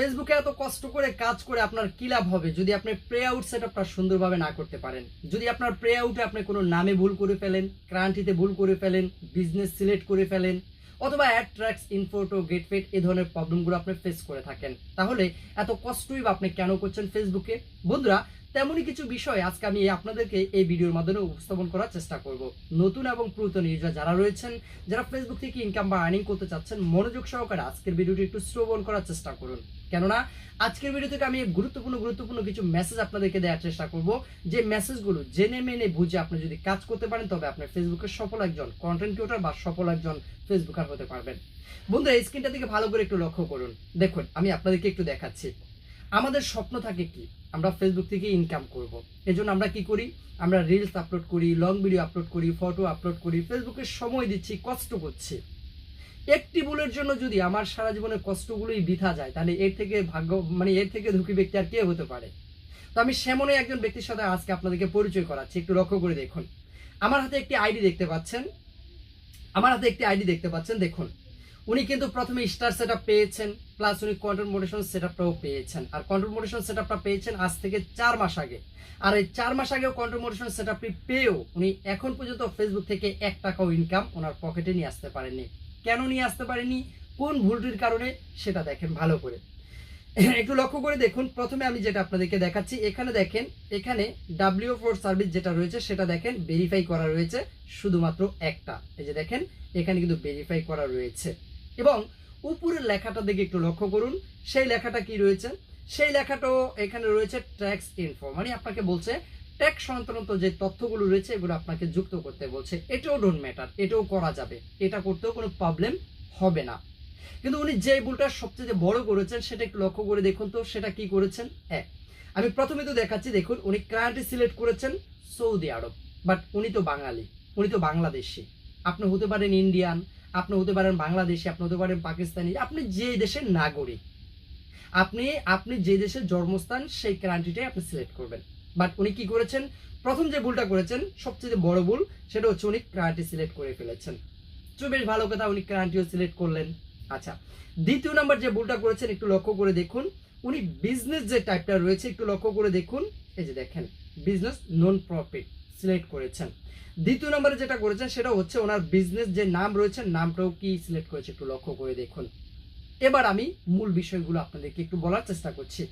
ফেসবুকে এত কষ্ট করে কাজ করে আপনার কি লাভ হবে? যদি আপনি প্রে আউট সেট সেটআপটা সুন্দরভাবে না করতে পারেন। যদি আপনার প্রে আউটে আপনি কোনো নামে ভুল করে ফেলেন ক্রান্তিতে ভুল করে ফেলেন বিজনেস সিলেক্ট করে ফেলেন, অথবা add tax info to get paid এই ধরনের প্রবলেমগুলো আপনি ফেস করে থাকেন, তাহলে এত কষ্টই বা আপনি কেন করছেন ফেসবুকে বন্ধুরা, তেমনই কিছু বিষয় আজকে আমি আপনাদেরকে এই ভিডিওর মাধ্যমে উপস্থাপন করার চেষ্টা করব। নতুন এবং পুরাতন ইউজার যারা রয়েছেন, যারা ফেসবুক থেকে ইনকাম বা আর্নিং করতে চাচ্ছেন, মনোযোগ সহকারে আজকের ভিডিওটি একটু শ্রবণ করার চেষ্টা করুন। কেননা আজকের ভিডিও থেকে আমি গুরুত্বপূর্ণ গুরুত্বপূর্ণ কিছণ মেসেজ আপনাদেরকে দেওয়ার চেষ্টা করব। যে মেসেজগুলো জেনে মেনে বুঝে আপনি যদি কাজ করতে পারেন, তবে আপনি ফেসবুকের সফল একজন কন্টেন্ট ক্রিয়েটর বা সফল একজন ফেসবুকার হতে পারবেন। বন্ধুরা, এই স্ক্রিনটা দিকে ভালো করে একটু লক্ষ্য করুন। দেখুন, আমি আপনাদেরকে একটু দেখাচ্ছি। আমাদের স্বপ্ন থাকে কি? আমরা ফেসবুক থেকে ইনকাম করব। এজন্য আমরা কি করি? আমরা রিলস আপলোড করি লং ভিডিও আপলোড করি ফটো আপলোড করি ফেসবুকে সময় দিচ্ছি, কষ্ট করছি। একটি ভুলের জন্য যদি আমার সারা জীবনের কষ্টগুলোই বৃথা যায়, তাহলে এর থেকে ভাগ্য মানে এর থেকে দুঃখী ব্যক্তি আর কে হতে পারে? তো আমি সেমনই একজন ব্যক্তির সাথে আজকে আপনাদেরকে পরিচয় করাচ্ছি, একটু লক্ষ্য করে দেখুন। আমার হাতে একটি আইডি দেখতে পাচ্ছেন। আমার হাতে একটি আইডি দেখতে পাচ্ছেন, দেখুন। উনি কিন্তু প্রথমে স্টার সেট পেয়েছেন, প্লাস উনি কন্ট্রোল মোটেশন সেট পেয়েছেন। আর কন্ট্রোল মোটেশন সেট পেয়েছেন আজ থেকে চার মাস আগে। আর এই চার মাস আগেও কন্ট্রোল মোটেশন সেট পেয়েও উনি এখন পর্যন্ত ফেসবুক থেকে এক টাকাও ইনকাম ওনার পকেটে নিয়ে আসতে পারেননি। কেন নিয়ে আসতে পারেনি? কোন ভুলটির কারণে? সেটা দেখেন ভালো করে। একটু লক্ষ্য করে দেখুন। প্রথমে আমি যেটা আপনাদেরকে দেখাচ্ছি, এখানে দেখেন, এখানে ডাব্লিউ ফোর সার্ভিস যেটা রয়েছে, সেটা দেখেন ভেরিফাই করা রয়েছে শুধুমাত্র একটা। এই যে দেখেন, এখানে কিন্তু ভেরিফাই করা রয়েছে। এবং উপরের লেখাটা দিকে একটু লক্ষ্য করুন। সেই লেখাটা কি রয়েছে? সেই লেখাটাও এখানে রয়েছে ট্যাক্স ইনফো মানে আপনাকে বলছে ট্যাক্স সংক্রান্ত যে তথ্যগুলো রয়েছে, এগুলো আপনাকে যুক্ত করতে বলছে। এটাও ডোন্ট ম্যাটার এটাও করা যাবে। এটা করতেও কোনো প্রবলেম হবে না। কিন্তু উনি যে ভুলটা সবচেয়ে বড় করেছেন, সেটা একটু লক্ষ্য করে দেখুন তো, সেটা কি করেছেন? এক, আমি প্রথমে তো দেখাচ্ছি, দেখুন, উনি ক্লায়েন্টে সিলেক্ট করেছেন সৌদি আরব। বাট উনি তো বাঙালি, উনি তো বাংলাদেশি। আপনি হতে পারেন ইন্ডিয়ান আপনি হতে পারেন বাংলাদেশি, আপনি হতে পারেন পাকিস্তানি, আপনি যে দেশের নাগরিক, আপনি আপনি যে দেশের জন্মস্থান, সেই কান্ট্রিটাই আপনি সিলেক্ট করবেন। বাট উনি কি করেছেন? প্রথম যে ভুলটা করেছেন, সবচেয়ে বড় ভুল, সেটা হচ্ছে উনি কান্ট্রি সিলেক্ট করে ফেলেছেন। তো বেশ ভালো কথা, উনি কান্ট্রিও সিলেক্ট করলেন। আচ্ছা দ্বিতীয় নাম্বার যে ভুলটা করেছেন, একটু লক্ষ্য করে দেখুন। উনি বিজনেস যে টাইপটা রয়েছে, একটু লক্ষ্য করে দেখুন। এই যে দেখেন বিজনেস নন প্রফিট সিলেক্ট করেছেন। দ্বিতীয় নম্বরে যেটা করেছেন, সেটা হচ্ছে ওনার বিজনেস যে নাম রয়েছে, নামটাও কি সিলেক্ট করেছে, একটু লক্ষ্য করে দেখুন। এবার আমি মূল বিষয়গুলো আপনাদেরকে একটু বলার চেষ্টা করছি।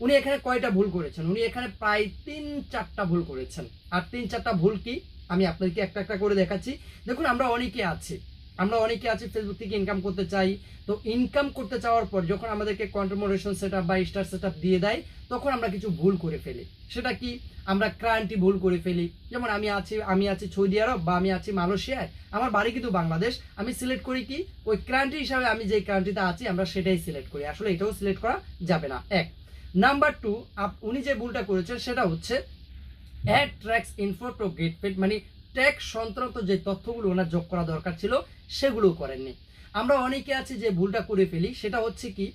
উনি এখানে কয়টা ভুল করেছেন? উনি এখানে প্রায় তিন, চারটা ভুল করেছেন। আর তিন, চারটা ভুল কি? আমি আপনাদেরকে একটা একটা করে দেখাচ্ছি। দেখুন, আমরা অনেকে আছি। আমরা অনেকে আছি ফেসবুক থেকে ইনকাম করতে চাই। তো ইনকাম করতে চাওয়ার পর যখন আমাদেরকে কন্ট্রোমোরেশন সেট বা স্টার সেট দিয়ে দেয়, তখন আমরা কিছু ভুল করে ফেলি। সেটা কি? আমরা ক্রান্তি ভুল করে ফেলি। যেমন আমি আছি আমি আছি সৌদি আরব বা আমি আছি মালয়েশিয়ায় আমার বাড়ি কিন্তু বাংলাদেশ আমি সিলেক্ট করি কি? ওই ক্রান্তি হিসাবে আমি যে ক্রান্তিতে আছি, আমরা সেটাই সিলেক্ট করি। আসলে এটাও সিলেক্ট করা যাবে না। এক। নাম্বার টু উনি যে ভুলটা করেছেন সেটা হচ্ছে add tax info to get paid মানে ট্যাক্স সংক্রান্ত যে তথ্যগুলো ওনার যোগ করা দরকার ছিল, সেগুলোও করেননি। আমরা অনেকে আছি যে ভুলটা করে ফেলি, সেটা হচ্ছে কি,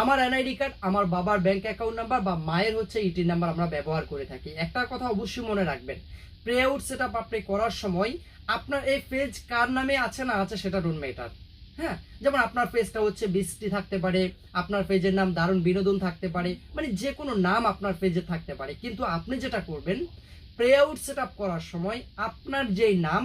আমার এনআইডি কার্ড আমার বাবার ব্যাংক অ্যাকাউন্ট নাম্বার বা মায়ের হচ্ছে ইটি নাম্বার আমরা ব্যবহার করে থাকি। একটা কথা অবশ্যই মনে রাখবেন প্রে আউট সেট আপনি করার সময় আপনার এই পেজ কার নামে আছে না আছে সেটা ডোন্ট ম্যাটার হ্যাঁ যেমন আপনার পেজটা হচ্ছে বৃষ্টি থাকতে পারে, আপনার পেজের নাম দারুণ বিনোদন থাকতে পারে মানে যে কোনো নাম আপনার পেজে থাকতে পারে। কিন্তু আপনি যেটা করবেন প্রে আউট সেট করার সময় আপনার যেই নাম,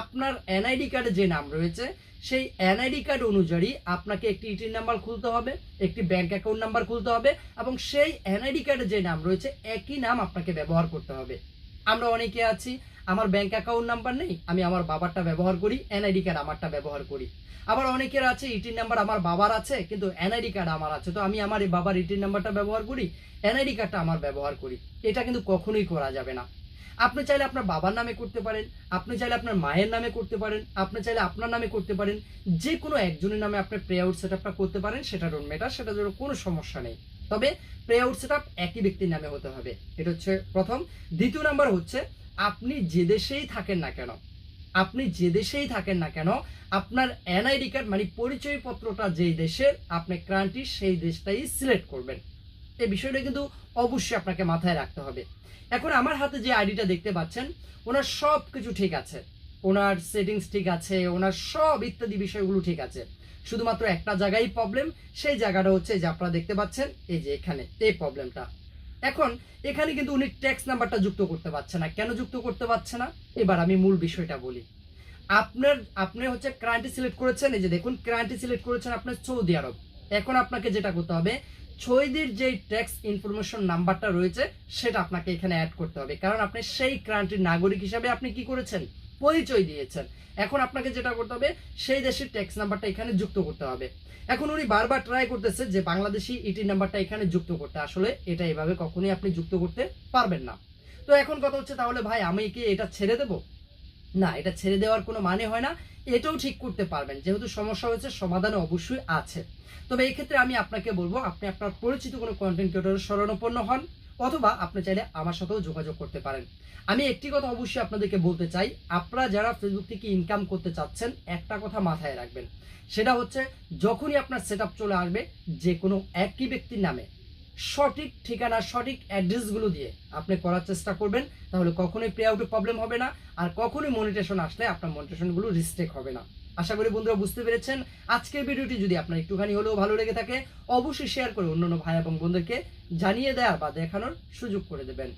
আপনার এনআইডি কার্ডে যে নাম রয়েছে, সেই এনআইডি কার্ড অনুযায়ী আপনাকে একটি ইটির নাম্বার খুলতে হবে, একটি ব্যাংক অ্যাকাউন্ট নাম্বার খুলতে হবে, এবং সেই এনআইডি কার্ডে যে নাম রয়েছে, একই নাম আপনাকে ব্যবহার করতে হবে। আমরা অনেকে আছি আমার ব্যাংক অ্যাকাউন্ট নাম্বার নেই, আমি আমার বাবারটা ব্যবহার করি এনআইডি কার্ড আমারটা ব্যবহার করি। আবার অনেকের আছে ইটির নাম্বার আমার বাবার আছে, কিন্তু এনআইডি কার্ড আমার আছে। তো আমি আমার এই বাবার ইটির নাম্বারটা ব্যবহার করি এনআইডি কার্ডটা আমার ব্যবহার করি। এটা কিন্তু কখনোই করা যাবে না। আপনি চাইলে আপনার বাবার নামে করতে পারেন, আপনি চাইলে আপনার মায়ের নামে করতে পারেন, আপনি চাইলে আপনার নামে করতে পারেন যে কোনো একজনের নামে আপনি প্রে আউট সেট করতে পারেন, সেটা ডোন্ট ম্যাটার সেটার জন্য কোনো সমস্যা নেই। তবে প্রে আউট সেট একই ব্যক্তির নামে হতে হবে। এটা হচ্ছে প্রথম। দ্বিতীয় নাম্বার হচ্ছে আপনি যে দেশেই থাকেন না কেন, আপনি যে দেশেই থাকেন না কেন, আপনার এনআইডি কার্ড মানে পরিচয়পত্রটা যেই দেশের, আপনি ক্রান্তি সেই দেশটাই সিলেক্ট করবেন। এই বিষয়টা কিন্তু অবশ্যই আপনাকে মাথায় রাখতে হবে। এখন আমার হাতে যে আইডিটা দেখতে পাচ্ছেন, ওনার সব কিছু ঠিক আছে। ওনার সেটিংস ঠিক আছে, ওনার সব ইত্যাদি বিষয়গুলো ঠিক আছে। শুধুমাত্র একটা জায়গায় প্রবলেম সেই জায়গাটা হচ্ছে যে আপনারা দেখতে পাচ্ছেন, এই যে এখানে, এই প্রবলেমটা এখন এখানে কিন্তু উনি ট্যাক্স নাম্বারটা যুক্ত করতে পারছে না। কেন যুক্ত করতে পারছে না? এবার আমি মূল বিষয়টা বলি। আপনার, আপনি হচ্ছে ক্রান্তি সিলেক্ট করেছেন, এই যে দেখুন ক্রান্তি সিলেক্ট করেছেন আপনার সৌদি আরব। এখন আপনাকে যেটা করতে হবে, সৌদির যে ট্যাক্স ইনফরমেশন নাম্বারটা রয়েছে, সেটা আপনাকে এখানে অ্যাড করতে হবে। কারণ আপনি সেই ক্রান্তির নাগরিক হিসাবে আপনি কি করেছেন? পরিচয় দিয়েছেন। এখন আপনাকে যেটা করতে হবে, সেই দেশের ট্যাক্স নাম্বারটা এখানে যুক্ত করতে হবে। এখন উনি বারবার ট্রাই করতেছে যে বাংলাদেশি ইটি নাম্বারটা এখানে যুক্ত করতে। আসলে এটা এভাবে কখনোই আপনি যুক্ত করতে পারবেন না। তো এখন কথা হচ্ছে, তাহলে ভাই, আমি কি এটা ছেড়ে দেব? না, এটা ছেড়ে দেওয়ার কোনো মানে হয় না। এটাও ঠিক করতে পারবেন। যেহেতু সমস্যা হয়েছে সমাধান অবশ্যই আছে। তবে এই ক্ষেত্রে আমি আপনাকে বলব, আপনি আপনার পরিচিত কোনো কন্টেন্ট ক্রিয়েটরের শরণাপন্ন হন। অথবা আপনি চাইলে আমার সাথেও যোগাযোগ করতে পারেন। আমি একটি কথা অবশ্যই আপনাদেরকে বলতে চাই, আপনারা যারা ফেসবুক থেকে ইনকাম করতে চাচ্ছেন, একটা কথা মাথায় রাখবেন। সেটা হচ্ছে, যখনই আপনার সেট চলে আসবে, যে কোনো একই ব্যক্তির নামে, সঠিক ঠিকানা, সঠিক অ্যাড্রেসগুলো দিয়ে আপনি করার চেষ্টা করবেন, তাহলে কখনোই প্লে আউটে প্রবলেম হবে না, আর কখনোই মনিটেশন আসলে আপনার মনিটেশনগুলো রিস্টেক হবে না। আশা করি বন্ধুরা বুঝতে পেরেছেন। আজকের ভিডিওটি যদি আপনার একটুখানি হলেও ভালো লেগে থাকে, অবশ্যই শেয়ার করে অন্যান্য ভাই এবং বন্ধুকে জানিয়ে দেওয়া বা দেখানোর সুযোগ করে দেবেন।